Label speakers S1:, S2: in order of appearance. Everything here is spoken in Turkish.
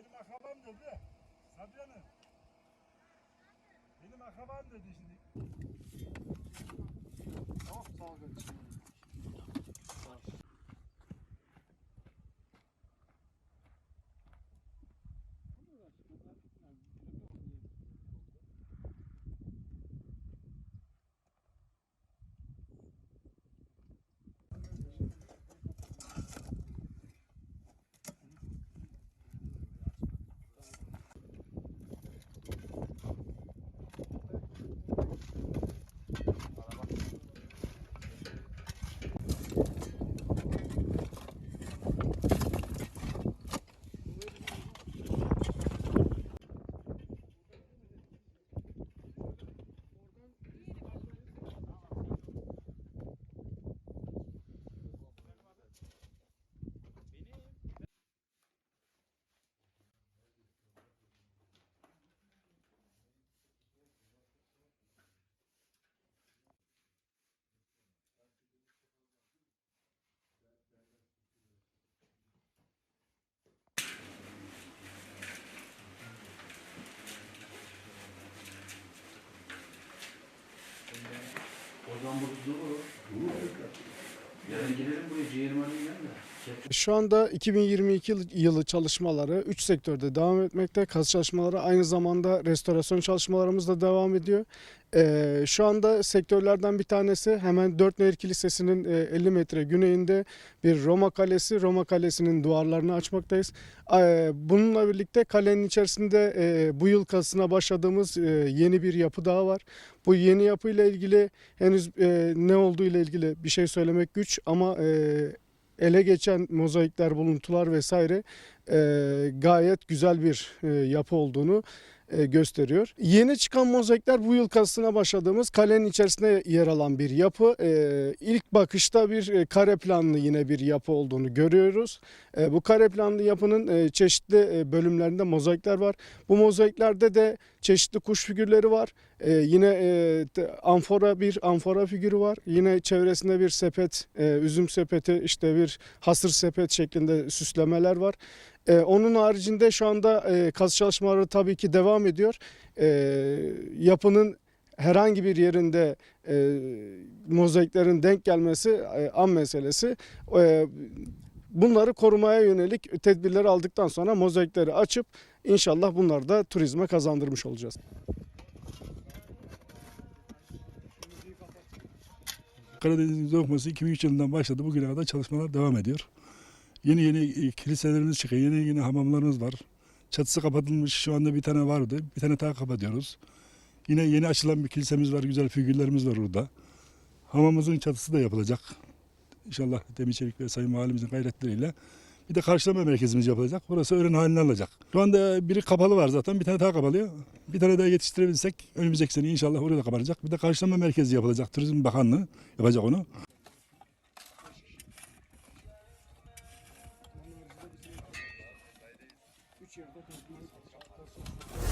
S1: benim akrabam dedi. Sabiha Hanım. Benim akrabam dedi şimdi.
S2: Tamam sağ ol
S3: bu duru. Yarın gidelim buraya ciğerimi alayım ben de.
S4: Şu anda 2022 yıl- yılı çalışmaları 3 sektörde devam etmekte. Kaz çalışmaları aynı zamanda restorasyon çalışmalarımız da devam ediyor. Ee, şu anda sektörlerden bir tanesi hemen Dört Nehir Kilisesi'nin e, 50 metre güneyinde bir Roma Kalesi. Roma Kalesi'nin duvarlarını açmaktayız. Ee, bununla birlikte kalenin içerisinde e, bu yıl kazısına başladığımız e, yeni bir yapı daha var. Bu yeni yapıyla ilgili henüz e, ne olduğu ile ilgili bir şey söylemek güç ama e, ele geçen mozaikler, buluntular vesaire e, gayet güzel bir e, yapı olduğunu e, gösteriyor. Yeni çıkan mozaikler bu yıl kazısına başladığımız kalenin içerisinde yer alan bir yapı. E, ilk bakışta bir kare planlı yine bir yapı olduğunu görüyoruz. Bu kare planlı yapının çeşitli bölümlerinde mozaikler var. Bu mozaiklerde de çeşitli kuş figürleri var. Yine e, amfora bir amfora figürü var. Yine çevresinde bir sepet, üzüm sepeti, işte bir hasır sepet şeklinde süslemeler var. E, onun haricinde şu anda e, kazı çalışmaları tabii ki devam ediyor. E, yapının herhangi bir yerinde e, mozaiklerin denk gelmesi e, an meselesi. E, bunları korumaya yönelik tedbirleri aldıktan sonra mozaikleri açıp inşallah bunları da turizme kazandırmış olacağız.
S1: Karadeniz Lokması 2003 yılından başladı. Bugüne kadar çalışmalar devam ediyor. Yeni yeni e, kiliselerimiz çıkıyor. Yeni yeni hamamlarımız var. Çatısı kapatılmış. Şu anda bir tane vardı. Bir tane daha kapatıyoruz. Yine yeni açılan bir kilisemiz var. Güzel figürlerimiz var orada. Hamamımızın çatısı da yapılacak. İnşallah Demir Çelik ve Sayın Valimizin gayretleriyle. Bir de karşılama merkezimiz yapılacak. Burası öğren halini alacak. Şu anda biri kapalı var zaten. Bir tane daha kapalıyor. Bir tane daha yetiştirebilirsek önümüzdeki sene inşallah orada kapanacak. Bir de karşılama merkezi yapılacak. Turizm Bakanlığı yapacak onu.
S4: içeride toplanıp